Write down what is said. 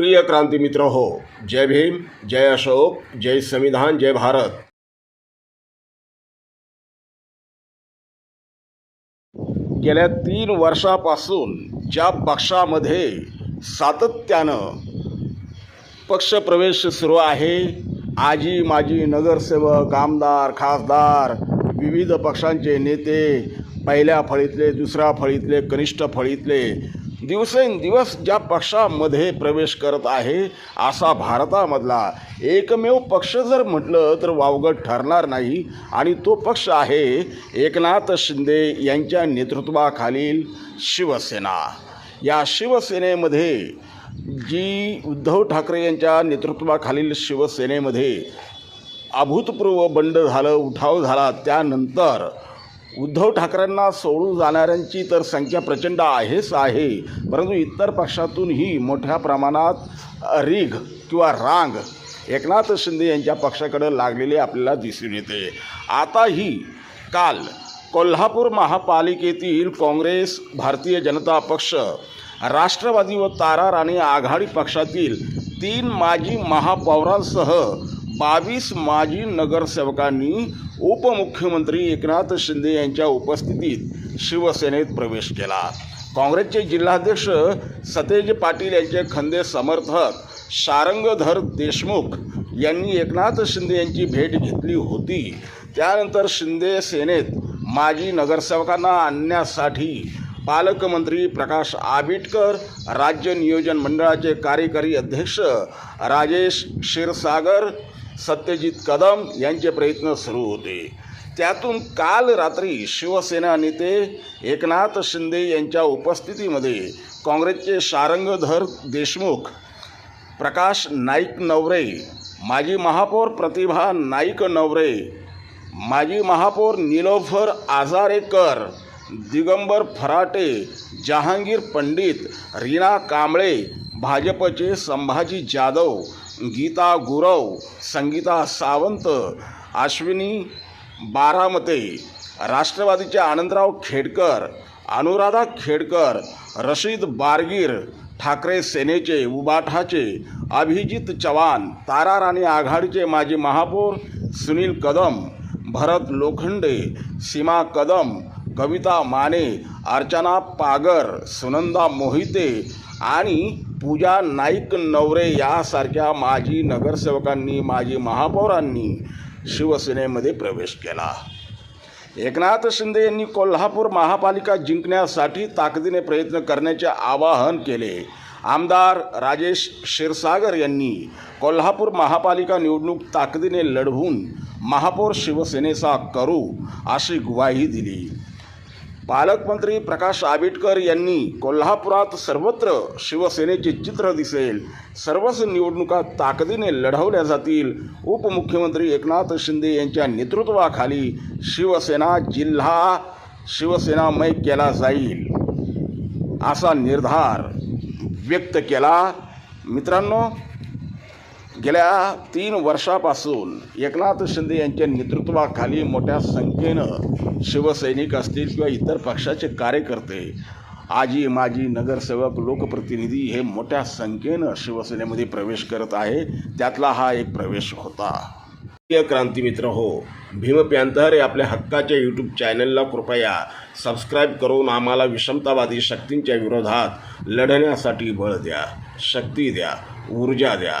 प्रिय क्रांती मित्र हो जय भीम जय अशोक जय संविधान जय भारत. गेल्या तीन वर्षापासून ज्या पक्षामध्ये सातत्यानं पक्षप्रवेश सुरू आहे आजी माजी नगरसेवक आमदार खासदार विविध पक्षांचे नेते पहिल्या फळीतले दुसऱ्या फळीतले कनिष्ठ फळीतले दिवसेंदिवस ज्या पक्षामध्ये प्रवेश करत आहे असा भारतामधला एकमेव पक्ष जर म्हटलं तर वावगं ठरणार नाही. आणि तो पक्ष आहे एकनाथ शिंदे यांच्या नेतृत्वाखालील शिवसेना. या शिवसेनेमध्ये जी उद्धव ठाकरे यांच्या नेतृत्वाखालील शिवसेनेमध्ये अभूतपूर्व बंड झालं उठाव झाला त्यानंतर उद्धव ठाकरेंना सोडून जाणाऱ्यांची तर संख्या प्रचंड आहेच आहे. परंतु इतर पक्षातूनही मोठ्या प्रमाणात रिघ किंवा रांग एकनाथ शिंदे यांच्या पक्षाकडे लागलेले आपल्याला दिसून येते. आताही काल कोल्हापूर महापालिकेतील काँग्रेस भारतीय जनता पक्ष राष्ट्रवादी व तारा राणी आघाडी पक्षातील तीन माजी महापौरांसह बावीस माजी नगरसेवकांनी उपमुख्यमंत्री एकनाथ शिंदे यांच्या उपस्थितीत शिवसेनेत प्रवेश केला. काँग्रेसचे जिल्हाध्यक्ष सतेज पाटील यांचे खंदे समर्थक शारंगधर देशमुख यांनी एकनाथ शिंदे यांची भेट घेतली होती. त्यानंतर शिंदे सेनेत माजी नगरसेवकांना आणण्यासाठी पालकमंत्री प्रकाश आबिटकर राज्य नियोजन मंडळाचे कार्यकारी अध्यक्ष राजेश क्षीरसागर सत्यजित कदम यांचे प्रयत्न सुरू होते. त्यातून काल रात्री शिवसेना नेते एकनाथ शिंदे यांच्या उपस्थितीमध्ये काँग्रेसचे शारंगधर देशमुख प्रकाश नाईक नवरे माजी महापौर प्रतिभा नाईक नवरे माजी महापौर निलोफर आजारेकर दिगंबर फराटे जहांगीर पंडित रीना कांबळे भाजपचे संभाजी जाधव गीता गुरव संगीता सावंत अश्विनी बारामते राष्ट्रवादीचे आनंदराव खेडकर अनुराधा खेडकर रशीद बारगीर ठाकरे सेनेचे उबाठाचे अभिजित चव्हाण तारा राणी आघाडीचे माजी महापौर सुनील कदम भरत लोखंडे सीमा कदम कविता माने अर्चना पागर सुनंदा मोहिते आणि पूजा नाईक नवरे यासारख्या माजी नगरसेवकांनी माजी महापौरांनी शिवसेनेमध्ये प्रवेश केला. एकनाथ शिंदे यांनी कोल्हापूर महापालिका जिंकण्यासाठी ताकदीने प्रयत्न करण्याचे आवाहन केले. आमदार राजेश क्षीरसागर यांनी कोल्हापूर महापालिका निवडणूक ताकदीने लढवून महापौर शिवसेनेचा करू अशी ग्वाही दिली. पालकमंत्री प्रकाश आबिटकर यांनी कोल्हापुरात सर्वत्र शिवसेनेचे चित्र दिसेल. सर्वच निवडणुका ताकदीने लढवल्या जातील. उपमुख्यमंत्री एकनाथ शिंदे यांच्या नेतृत्वाखाली शिवसेना जिल्हा शिवसेनामय केला जाईल. असा निर्धार व्यक्त केला. मित्रांनो गेल्या तीन वर्षापासून एकनाथ शिंदे यांच्या नेतृत्वाखाली मोठ्या संख्येनं शिवसैनिक असतील किंवा इतर पक्षाचे कार्यकर्ते आजी माजी नगरसेवक लोकप्रतिनिधी हे मोठ्या संख्येनं शिवसेनेमध्ये प्रवेश करत आहे. त्यातला हा एक प्रवेश होता. प्रिय क्रांती मित्र हो भीम प्यांतर हे आपल्या हक्काच्या यूट्यूब चॅनलला कृपया सबस्क्राईब करून आम्हाला विषमतावादी शक्तींच्या विरोधात लढण्यासाठी बळ द्या शक्ती द्या ऊर्जा द्या.